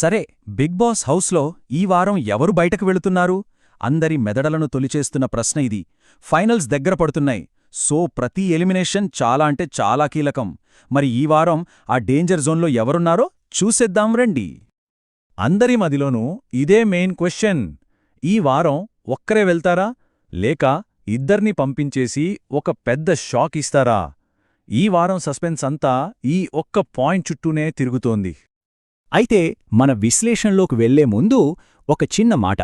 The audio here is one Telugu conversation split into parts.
సరే బిగ్ బాస్ హౌస్లో ఈ వారం ఎవరు బయటకు వెళుతున్నారు? అందరి మెదడలను తొలిచేస్తున్న ప్రశ్న ఇది. ఫైనల్స్ దగ్గర పడుతున్నాయి. సో ప్రతి ఎలిమినేషన్ చాలా అంటే చాలా కీలకం. మరి ఈ వారం ఆ డేంజర్ జోన్లో ఎవరున్నారో చూసేద్దాం రండి. అందరి మదిలోనూ ఇదే మెయిన్ క్వశ్చన్. ఈ వారం ఒక్కరే వెళ్తారా? లేక ఇద్దర్ని పంపించేసి ఒక పెద్ద షాక్ ఇస్తారా? ఈ వారం సస్పెన్స్ అంతా ఈ ఒక్క పాయింట్ చుట్టూనే తిరుగుతోంది. అయితే మన విశ్లేషణలోకి వెళ్ళే ముందు ఒక చిన్న మాట.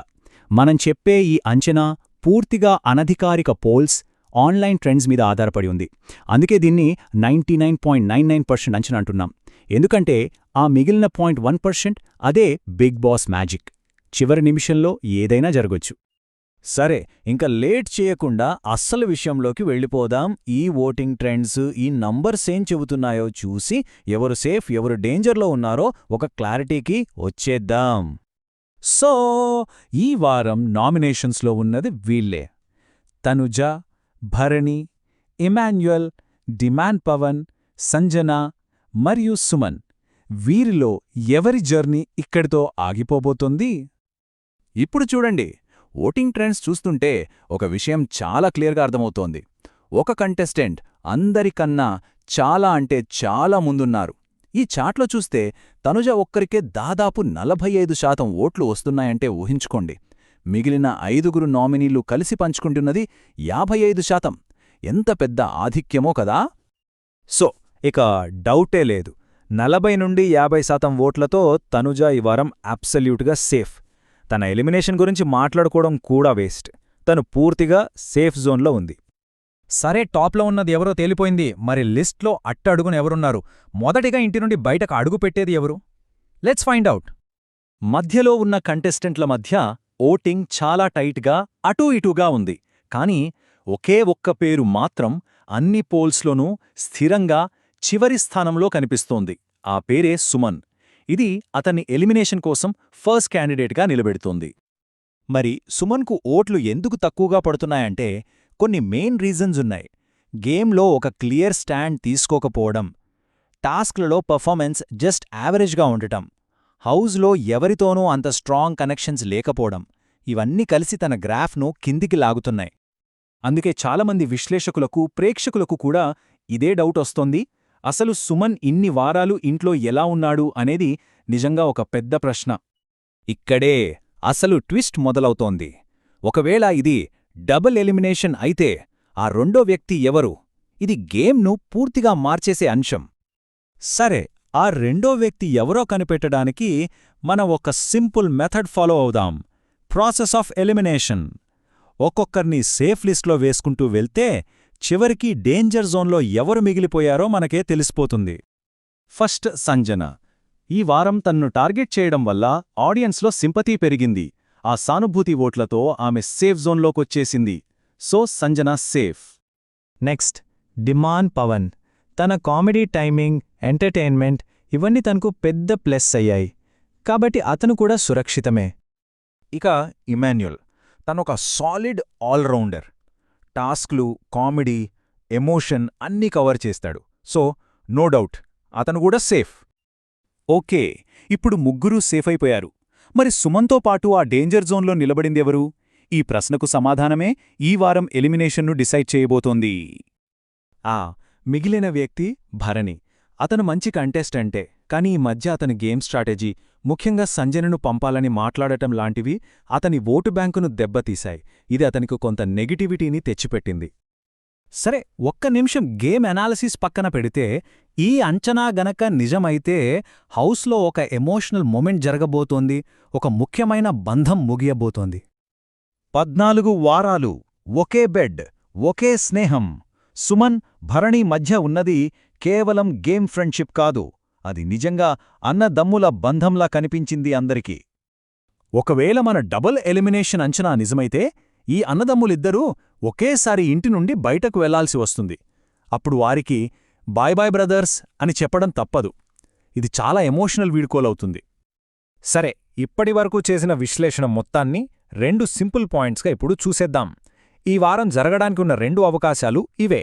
మనం చెప్పే ఈ అంచనా పూర్తిగా అనధికారిక పోల్స్ ఆన్లైన్ ట్రెండ్స్ మీద ఆధారపడి ఉంది. అందుకే దీన్ని ninety nine point nine nine percent అంచనా అంటున్నాం. ఎందుకంటే ఆ మిగిలిన పాయింట్ వన్ పర్సెంట్ అదే బిగ్ బాస్ మ్యాజిక్. చివరి నిమిషంలో ఏదైనా జరగొచ్చు. సరే ఇంకా లేట్ చేయకుండా అస్సలు విషయంలోకి వెళ్ళిపోదాం. ఈ ఓటింగ్ ట్రెండ్స్ ఈ నంబర్స్ ఏం చెబుతున్నాయో చూసి ఎవరు సేఫ్ ఎవరు డేంజర్లో ఉన్నారో ఒక క్లారిటీకి వచ్చేద్దాం. సో ఈ వారం నామినేషన్స్లో ఉన్నది వీళ్ళే. తనుజ భరణి ఇమాన్యుయల్ డిమాండ్ పవన్ సంజన మరియు సుమన్. వీరిలో ఎవరి జర్నీ ఇక్కడితో ఆగిపోబోతోంది? ఇప్పుడు చూడండి. ఓటింగ్ ట్రెండ్స్ చూస్తుంటే ఒక విషయం చాలా క్లియర్గా అర్థమవుతోంది. ఒక కంటెస్టెంట్ అందరికన్నా చాలా అంటే చాలా ముందున్నారు. ఈ చాట్లో చూస్తే తనుజ ఒక్కరికే దాదాపు నలభై ఐదు శాతం ఓట్లు వస్తున్నాయంటే ఊహించుకోండి. మిగిలిన ఐదుగురు నామినీలు కలిసి పంచుకుంటున్నది యాభై ఐదు శాతం. ఎంత పెద్ద ఆధిక్యమో కదా! సో ఇక డౌటే లేదు. నలభై నుండి యాభై శాతం ఓట్లతో తనుజ ఈ వారం అబ్సల్యూట్గా సేఫ్. తన ఎలిమినేషన్ గురించి మాట్లాడుకోవడం కూడా వేస్ట్. తను పూర్తిగా సేఫ్ జోన్లో ఉంది. సరే టాప్లో ఉన్నది ఎవరో తేలిపోయింది. మరి లిస్ట్లో అట్టడుగున ఎవరున్నారు? మొదటిగా ఇంటి నుండి బయటకు అడుగుపెట్టేది ఎవరు? Let's find out. మధ్యలో ఉన్న కంటెస్టెంట్ల మధ్య ఓటింగ్ చాలా టైట్గా అటూ ఇటూగా ఉంది. కానీ ఒకే ఒక్క పేరు మాత్రం అన్ని పోల్స్లోనూ స్థిరంగా చివరి స్థానంలో కనిపిస్తోంది. ఆ పేరే సుమన్. ఇది అతన్ని ఎలిమినేషన్ కోసం ఫస్ట్ క్యాండిడేట్గా నిలబెడుతోంది. మరి సుమన్కు ఓట్లు ఎందుకు తక్కువగా పడుతున్నాయంటే కొన్ని మెయిన్ రీజన్స్ ఉన్నాయి. గేమ్లో ఒక క్లియర్ స్టాండ్ తీసుకోకపోవడం టాస్క్లలో పర్ఫార్మెన్స్ జస్ట్ యావరేజ్గా ఉండటం హౌజ్లో ఎవరితోనూ అంత స్ట్రాంగ్ కనెక్షన్స్ లేకపోవడం ఇవన్నీ కలిసి తన గ్రాఫ్ను కిందికి లాగుతున్నాయి. అందుకే చాలామంది విశ్లేషకులకు ప్రేక్షకులకు కూడా ఇదే డౌట్ వస్తోంది. అసలు సుమన్ ఇన్ని వారాలు ఇంట్లో ఎలా ఉన్నాడు అనేది నిజంగా ఒక పెద్ద ప్రశ్న. ఇక్కడే అసలు ట్విస్ట్ మొదలవుతోంది. ఒకవేళ ఇది డబుల్ ఎలిమినేషన్ అయితే ఆ రెండో వ్యక్తి ఎవరు? ఇది గేమ్ను పూర్తిగా మార్చేసే అంశం. సరే ఆ రెండో వ్యక్తి ఎవరో కనిపెట్టడానికి మనం ఒక సింపుల్ మెథడ్ ఫాలో అవుదాం. Process of elimination. ఒక్కొక్కర్ని సేఫ్ లిస్ట్లో వేసుకుంటూ వెళ్తే చివరికి డేంజర్ జోన్లో ఎవరు మిగిలిపోయారో మనకే తెలిసిపోతుంది. ఫస్ట్ సంజన. ఈ వారం తన్ను టార్గెట్ చేయడం వల్ల ఆడియన్స్లో సింపతీ పెరిగింది. ఆ సానుభూతి ఓట్లతో ఆమె safe జోన్లోకొచ్చేసింది. So Sanjana safe. Next Demon Pavan. తన కామెడీ టైమింగ్ ఎంటర్టైన్మెంట్ ఇవన్నీ తనకు పెద్ద ప్లస్ అయ్యాయి. కాబట్టి అతను కూడా సురక్షితమే. ఇక ఇమాన్యుల్ తనొక సాలిడ్ ఆల్రౌండర్. టాస్క్లు కామెడీ ఎమోషన్ అన్నీ కవర్ చేస్తాడు. సో నో డౌట్ అతను కూడా సేఫ్. ఓకే ఇప్పుడు ముగ్గురూ సేఫ్ అయిపోయారు. మరి సుమన్తో పాటు ఆ డేంజర్ జోన్లో నిలబడిందెవరు ఈ ప్రశ్నకు సమాధానమే ఈ వారం ఎలిమినేషన్ను డిసైడ్ చేయబోతోంది. ఆ మిగిలిన వ్యక్తి భరణి. అతను మంచి కంటెస్టెంటే కానీ ఈ మధ్య అతని గేమ్ స్ట్రాటజీ ముఖ్యంగా సంజనను పంపాలని మాట్లాడటం లాంటివి అతని ఓటు బ్యాంకును దెబ్బతీశాయి. ఇది అతనికి కొంత నెగిటివిటీని తెచ్చిపెట్టింది. సరే ఒక్క నిమిషం గేమ్ అనాలిసిస్ పక్కన పెడితే ఈ అంచనా గనక నిజమైతే హౌస్లో ఒక ఎమోషనల్ మూమెంట్ జరగబోతోంది ఒక ముఖ్యమైన బంధం ముగియబోతోంది. పద్నాలుగు వారాలు ఒకే బెడ్ ఒకే స్నేహం. సుమన్ భరణి మధ్య ఉన్నది కేవలం గేమ్ ఫ్రెండ్షిప్ కాదు. అది నిజంగా అన్నదమ్ముల బంధంలా కనిపించింది అందరికీ. ఒకవేళ మన డబుల్ ఎలిమినేషన్ అంచనా నిజమైతే ఈ అన్నదమ్ములిద్దరూ ఒకేసారి ఇంటి నుండి బయటకు వెళ్ళాల్సి వస్తుంది. అప్పుడు వారికి బాయ్ బాయ్ బ్రదర్స్ అని చెప్పడం తప్పదు. ఇది చాలా ఎమోషనల్ వీడ్కోలవుతుంది. సరే ఇప్పటివరకు చేసిన విశ్లేషణ మొత్తాన్ని రెండు సింపుల్ పాయింట్స్గా ఇప్పుడు చూసేద్దాం. ఈ వారం జరగడానికి ఉన్న రెండు అవకాశాలు ఇవే.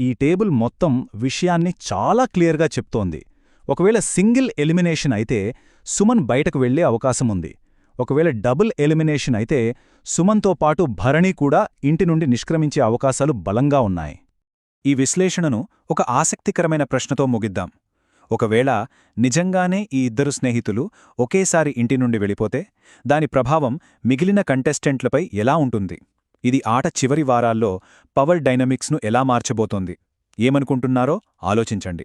ఈ టేబుల్ మొత్తం విషయాన్ని చాలా క్లియర్గా చెప్తోంది. ఒకవేళ సింగిల్ ఎలిమినేషన్ అయితే సుమన్ బయటకు వెళ్ళే అవకాశముంది ఒకవేళ డబుల్ ఎలిమినేషన్ అయితే సుమన్తో పాటు భరణి కూడా ఇంటి నుండి నిష్క్రమించే అవకాశాలు బలంగా ఉన్నాయి. ఈ విశ్లేషణను ఒక ఆసక్తికరమైన ప్రశ్నతో ముగిద్దాం. ఒకవేళ నిజంగానే ఈ ఇద్దరు స్నేహితులు ఒకేసారి ఇంటి నుండి వెళ్ళిపోతే దాని ప్రభావం మిగిలిన కంటెస్టెంట్లపై ఎలా ఉంటుంది? ఇది ఆట చివరి వారాల్లో పవర్ డైనమిక్స్ను ఎలా మార్చబోతోంది? ఏమనుకుంటున్నారో ఆలోచించండి.